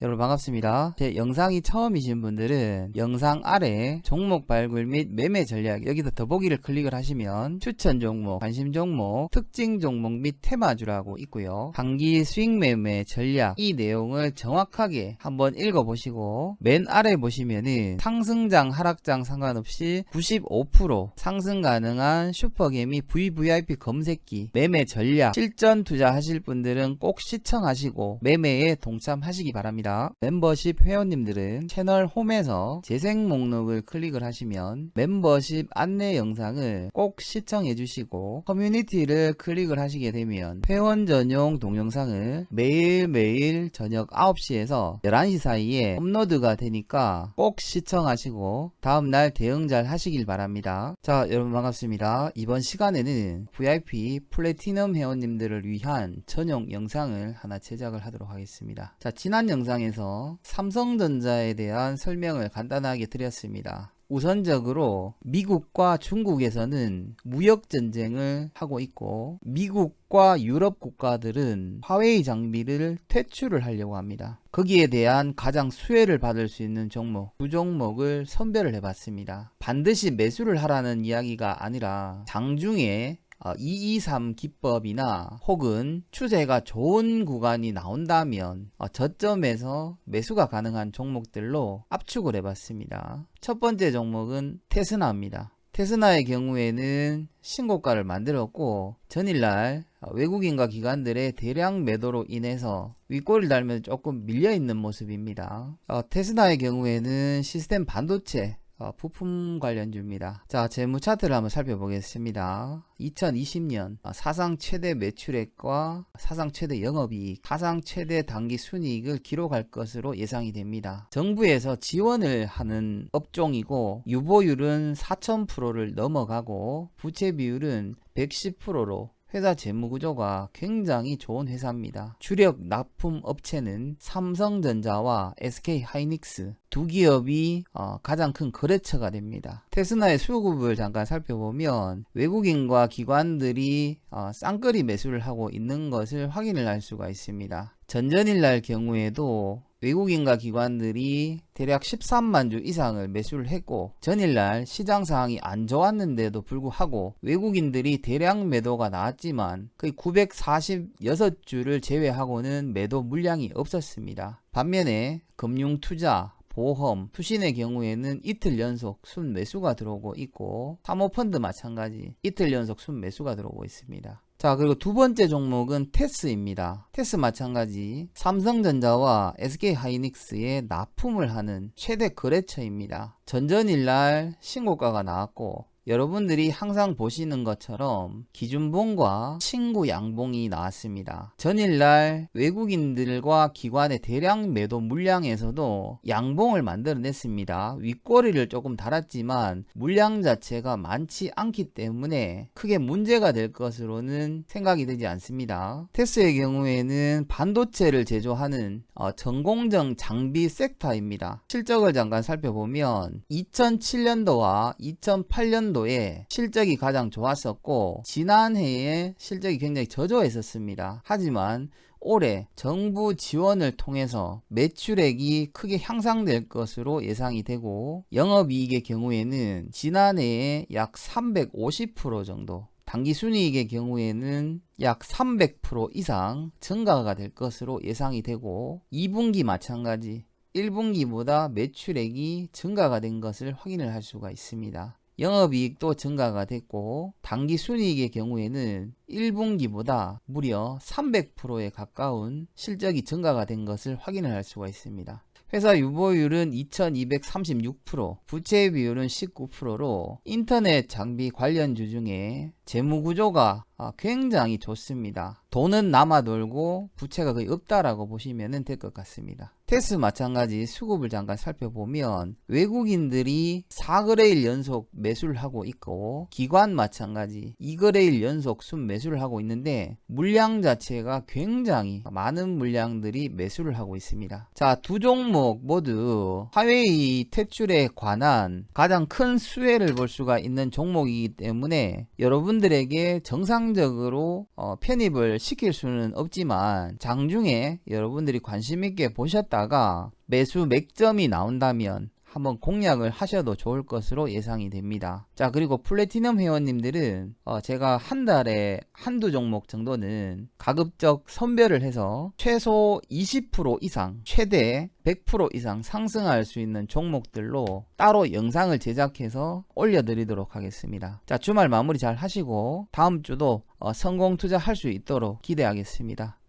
여러분 반갑습니다. 제 영상이 처음이신 분들은 영상 아래 종목 발굴 및 매매 전략 여기서 더보기를 클릭을 하시면 추천 종목, 관심 종목, 특징 종목 및 테마주라고 있고요. 단기 수익 매매 전략 이 내용을 정확하게 한번 읽어보시고 맨 아래 보시면은 상승장 하락장 상관없이 95% 상승 가능한 슈퍼개미 VVIP 검색기 매매 전략 실전 투자하실 분들은 꼭 시청하시고 매매에 동참하시기 바랍니다. 멤버십 회원님들은 채널 홈에서 재생 목록을 클릭을 하시면 멤버십 안내 영상을 꼭 시청해 주시고 커뮤니티를 클릭을 하시게 되면 회원 전용 동영상을 매일매일 저녁 9시에서 11시 사이에 업로드가 되니까 꼭 시청하시고 다음날 대응 잘 하시길 바랍니다. 자 여러분 반갑습니다. 이번 시간에는 VIP 플래티넘 회원님들을 위한 전용 영상을 하나 제작을 하도록 하겠습니다. 자 지난 영상 에서 삼성전자에 대한 설명을 간단하게 드렸습니다. 우선적으로 미국과 중국에서는 무역 전쟁을 하고 있고 미국과 유럽 국가들은 화웨이 장비를 퇴출을 하려고 합니다. 거기에 대한 가장 수혜를 받을 수 있는 종목 두 종목을 선별을 해봤습니다. 반드시 매수를 하라는 이야기가 아니라 장중에 어, 223 기법이나 혹은 추세가 좋은 구간이 나온다면 어, 저점에서 매수가 가능한 종목들로 압축을 해봤습니다. 첫 번째 종목은 테스나입니다. 테스나의 경우에는 신고가를 만들었고 전일날 어, 외국인과 기관들의 대량 매도로 인해서 윗골을 달면 조금 밀려있는 모습입니다. 어, 테스나의 경우에는 시스템 반도체 어, 부품 관련주입니다. 자, 재무 차트를 한번 살펴보겠습니다. 2020년 어, 사상 최대 매출액과 사상 최대 영업이익, 사상 최대 단기 순이익을 기록할 것으로 예상이 됩니다. 정부에서 지원을 하는 업종이고 유보율은 4,000%를 넘어가고 부채 비율은 110%로 회사 재무 구조가 굉장히 좋은 회사입니다. 주력 납품 업체는 삼성전자와 SK 하이닉스 두 기업이 어, 가장 큰 거래처가 됩니다. 테스나의 수급을 잠깐 살펴보면 외국인과 기관들이 어, 쌍끌이 매수를 하고 있는 것을 확인을 할 수가 있습니다. 전전일 날 경우에도 외국인과 기관들이 대략 13만 주 이상을 매수를 했고 전일날 시장 상황이 안 좋았는데도 불구하고 외국인들이 대량 매도가 나왔지만 거의 946주를 제외하고는 매도 물량이 없었습니다. 반면에 금융 투자 보험, 투신의 경우에는 이틀 연속 순 매수가 들어오고 있고 사모펀드 마찬가지 이틀 연속 순 매수가 들어오고 있습니다. 자 그리고 두 번째 종목은 테스입니다. 테스 마찬가지 삼성전자와 SK하이닉스에 납품을 하는 최대 거래처입니다. 전전일날 신고가가 나왔고 여러분들이 항상 보시는 것처럼 기준봉과 친구 양봉이 나왔습니다. 전일날 외국인들과 기관의 대량 매도 물량에서도 양봉을 만들어냈습니다. 윗꼬리를 조금 달았지만 물량 자체가 많지 않기 때문에 크게 문제가 될 것으로는 생각이 되지 않습니다. 테스의 경우에는 반도체를 제조하는 어, 전공정 장비 섹터입니다. 실적을 잠깐 살펴보면 2007년도와 2008년도 에 실적이 가장 좋았었고 지난해에 실적이 굉장히 저조했었습니다. 하지만 올해 정부 지원을 통해서 매출액이 크게 향상될 것으로 예상이 되고 영업이익의 경우에는 지난해에 약 350% 정도 단기 순이익의 경우에는 약 300% 이상 증가가 될 것으로 예상이 되고 2분기 마찬가지 1분기보다 매출액이 증가가 된 것을 확인을 할 수가 있습니다. 영업이익도 증가가 됐고 단기 순이익의 경우에는 1분기보다 무려 300%에 가까운 실적이 증가가 된 것을 확인을 할 수가 있습니다. 회사 유보율은 2236%, 부채 비율은 19%로 인터넷 장비 관련주 중에 재무 구조가 아, 굉장히 좋습니다. 돈은 남아 돌고 부채가 거의 없다라고 보시면 될 것 같습니다. 테스 마찬가지 수급을 잠깐 살펴보면 외국인들이 4거래일 연속 매수를 하고 있고 기관 마찬가지 2거래일 연속 순 매수를 하고 있는데 물량 자체가 굉장히 많은 물량들이 매수를 하고 있습니다. 자, 두 종목 모두 화웨이 퇴출에 관한 가장 큰 수혜를 볼 수가 있는 종목이기 때문에 여러분 여러분들에게 정상적으로 어, 편입을 시킬 수는 없지만 장중에 여러분들이 관심 있게 보셨다가 매수 맥점이 나온다면 한번 공략을 하셔도 좋을 것으로 예상이 됩니다. 자, 그리고 플래티넘 회원님들은 어, 제가 한 달에 한두 종목 정도는 가급적 선별을 해서 최소 20% 이상, 최대 100% 이상 상승할 수 있는 종목들로 따로 영상을 제작해서 올려드리도록 하겠습니다. 자, 주말 마무리 잘 하시고 다음 주도 어, 성공 투자할 수 있도록 기대하겠습니다.